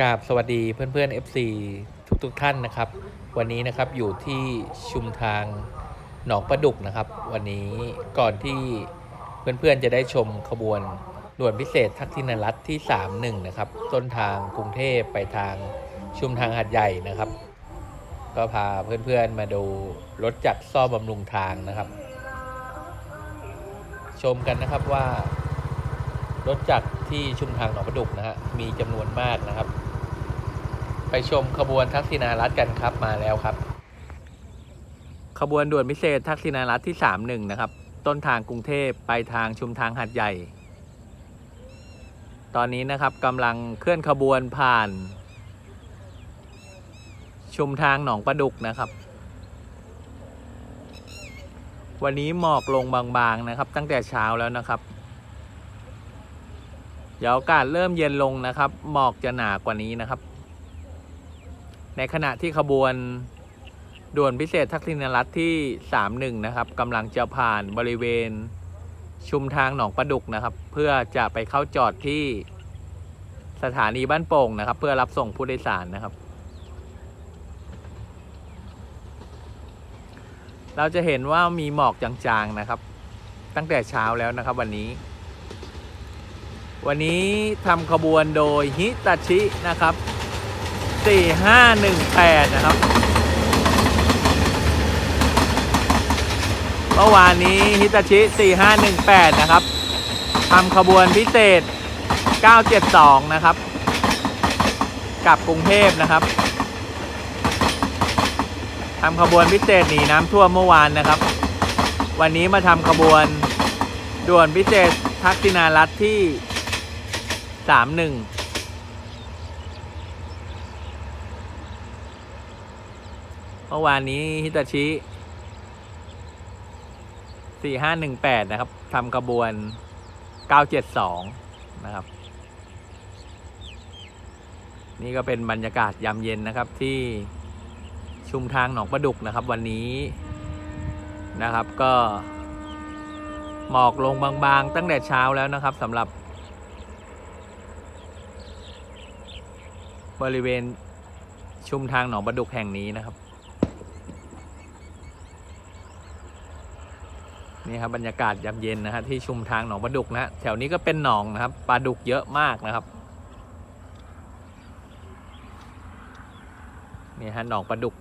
กราบสวัสดีเพื่อนๆ FC ทุกๆทท่านนะครับ วันนี้นะครับอยู่ที่ชุมทางหนองประดุกนะครับ วันนี้ก่อนที่เพื่อนๆจะได้ชมขบวนด่วนพิเศษทักษิณรัฐที่ 31 นะครับ ต้นทางกรุงเทพไปทางชุมทางหัดใหญ่นะครับ ก็พาเพื่อนๆมาดูรถจักรซ่อมบำรุงทางนะครับ ชมกันนะครับว่า รถจักรที่ชุมทางหนองประดุกนะฮะมีจำนวนมากนะครับ ไปชมขบวนทักษิณารัฐกันครับมาแล้วครับ ขบวนด่วนพิเศษทักษิณารัฐที่ 31 นะครับ ต้นทางกรุงเทพไปทางชุมทางหัดใหญ่ ตอนนี้นะครับกำลังเคลื่อนขบวนผ่าน ชุมทางหนองประดุกนะครับวันนี้หมอกลงบางๆนะครับ ตั้งแต่เช้าแล้วนะครับ เดี๋ยวอากาศเริ่มเย็นลงนะครับ หมอกจะหนากว่านี้นะครับ ในขณะที่ขบวนด่วนพิเศษทักษิณรัฐที่ 31 นะครับกำลังจะผ่านบริเวณชุมทางหนองประดุกนะครับ เพื่อจะไปเข้าจอดที่สถานีบ้านโป่งนะครับ เพื่อรับส่งผู้โดยสารนะครับ เราจะเห็นว่ามีหมอกจางๆนะครับ ตั้งแต่เช้าแล้วนะครับวันนี้ วันนี้ทำขบวนโดยฮิตาชินะครับ 4518 นะครับ เมื่อวานนี้ฮิตาชิ 4518 นะครับทำขบวนพิเศษ 972 นะครับ กลับกรุงเทพนะครับทำขบวนพิเศษหนีน้ำท่วมเมื่อวานนะครับ วันนี้มาทำขบวนด่วนพิเศษทักษิณารัฐที่ สามหนึ่งเมื่อวานนี้ฮิตาชิสี่ห้าหนึ่งแปดนะครับทำขบวนเก้าเจ็ดสองนะครับ นี่ก็เป็นบรรยากาศยามเย็นนะครับที่ชุมทางหนองประดุกนะครับ วันนี้นะครับก็หมอกลงบางๆ ตั้งแต่เช้าแล้วนะครับสำหรับ บริเวณชุมทางหนองประดุกแห่งนี้นะครับ นี่ครับบรรยากาศยามเย็นนะฮะที่ชุมทางหนองประดุกนะฮะแถวนี้ก็เป็นหนองนะครับปลาดุกเยอะมากนะครับนี่ฮะหนองปลาดุก